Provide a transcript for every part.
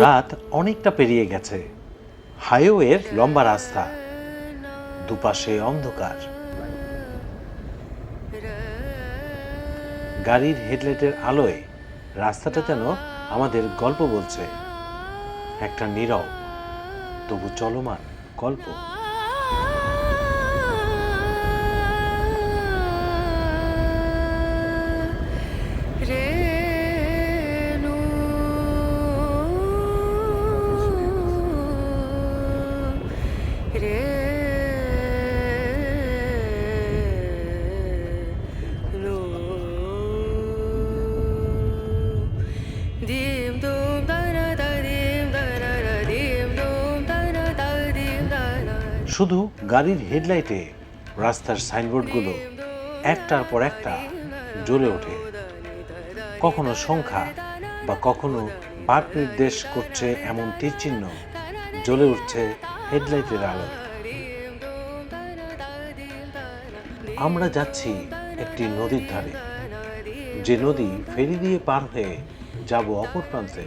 রাত অনেকটা পেরিয়ে গেছে। হাইওয়ের লম্বা রাস্তা, দুপাশে অন্ধকার। গাড়ির হেডলাইটের আলোয় রাস্তাটা যেন আমাদের গল্প বলছে। একটা নীরব, তবু চলমান গল্প। শুধু গাড়ির হেডলাইটে রাস্তার সাইনবোর্ডগুলো একটার পর একটা জ্বলে ওঠে। কখনো সংখ্যা বা কখনো বাক নির্দেশ করছে এমন তীর চিহ্ন জ্বলে উঠছে হেডলাইটের আলো। আমরা যাচ্ছি একটি নদীর ধারে। যে নদী ফেরি দিয়ে পার হয়ে যাব অপর প্রান্তে।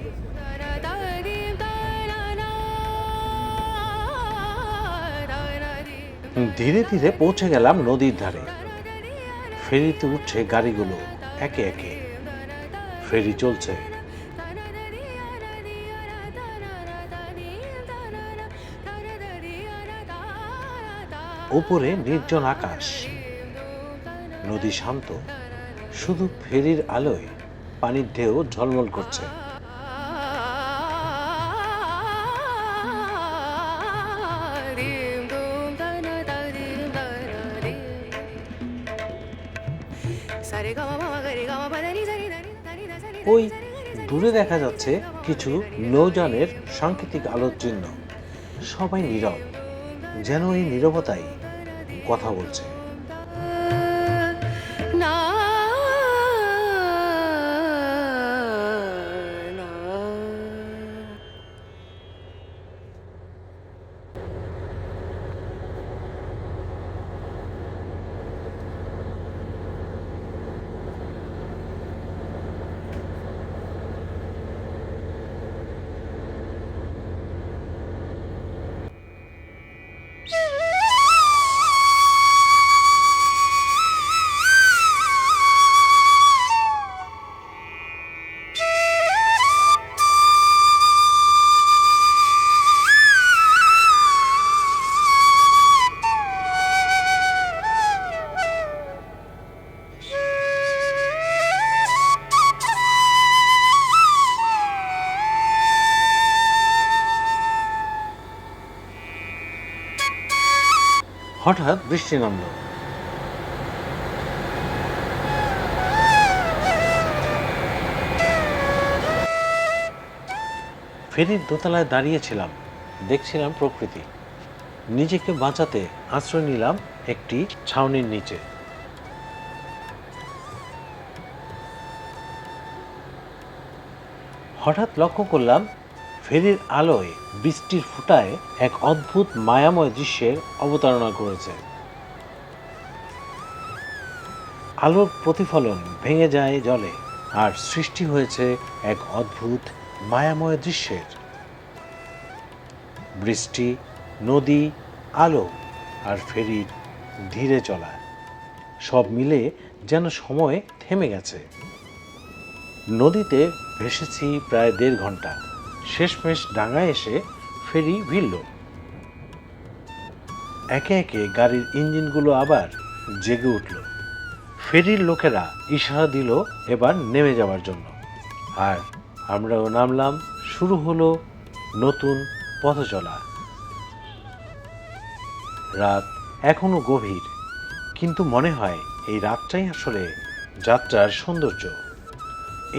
ধীরে ধীরে পৌঁছে গেলাম নদীর ধারে। ফেরিতে উঠছে গাড়িগুলো একে একে। ফেরি চলছে। ওপরে নির্জন আকাশ। নদী শান্ত। শুধু ফেরির আলোয় পানির ঢেউ ঝলমল করছে। ওই দূরে দেখা যাচ্ছে কিছু নৌযানের সাংকেতিক আলোর চিহ্ন। সবাই নীরব, যেন এই নীরবতাই কথা বলছে। হঠাৎ বৃষ্টি নামল। ফেরির দোতলায় দাঁড়িয়েছিলাম, দেখছিলাম প্রকৃতি। নিজেকে বাঁচাতে আশ্রয় নিলাম একটি ছাউনির নিচে। হঠাৎ লক্ষ্য করলাম ফেরির আলোয় বৃষ্টির ফুটায় এক অদ্ভুত মায়াময় দৃশ্যের অবতারণা করেছে। আলোর প্রতিফলন ভেঙে যায় জলে, আর সৃষ্টি হয়েছে এক অদ্ভুত মায়াময় দৃশ্যের। বৃষ্টি, নদী, আলো, আর ফেরির ধীরে চলা, সব মিলে যেন সময় থেমে গেছে। নদীতে ভেসেছি প্রায় দেড় ঘণ্টা। শেষমেশ ডাঙায় এসে ফেরি ভিড়ল। একে একে গাড়ির ইঞ্জিনগুলো আবার জেগে উঠল। ফেরির লোকেরা ইশারা দিল এবার নেমে যাওয়ার জন্য। আর আমরাও নামলাম, শুরু হলো নতুন পথ চলা রাত এখনও গভীর, কিন্তু মনে হয় এই রাতটাই আসলে যাত্রার সৌন্দর্য।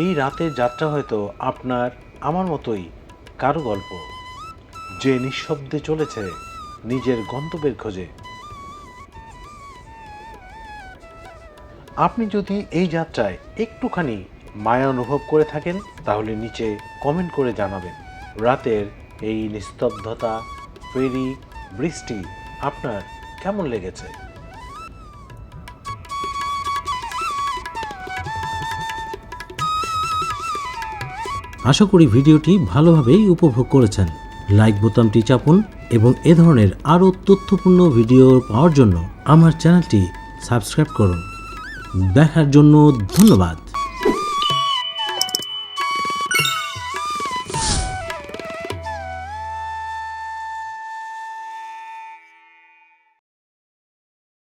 এই রাতের যাত্রা হয়তো আপনার, আমার মতোই কারও গল্প। যে নিঃশব্দে চলেছে নিজের গন্তব্যের খোঁজে। আপনি যদি এই যাত্রায় একটুখানি মায়া অনুভব করে থাকেন, তাহলে নিচে কমেন্ট করে জানাবেন। রাতের এই নিস্তব্ধতা, ফেরি, বৃষ্টি আপনার কেমন লেগেছে? আশা করি ভিডিওটি ভালোভাবেই উপভোগ করেছেন। লাইক বোতামটি চাপুন এবং এ ধরনের আরও তথ্যপূর্ণ ভিডিও পাওয়ার জন্য আমার চ্যানেলটি সাবস্ক্রাইব করুন। দেখার জন্য ধন্যবাদ।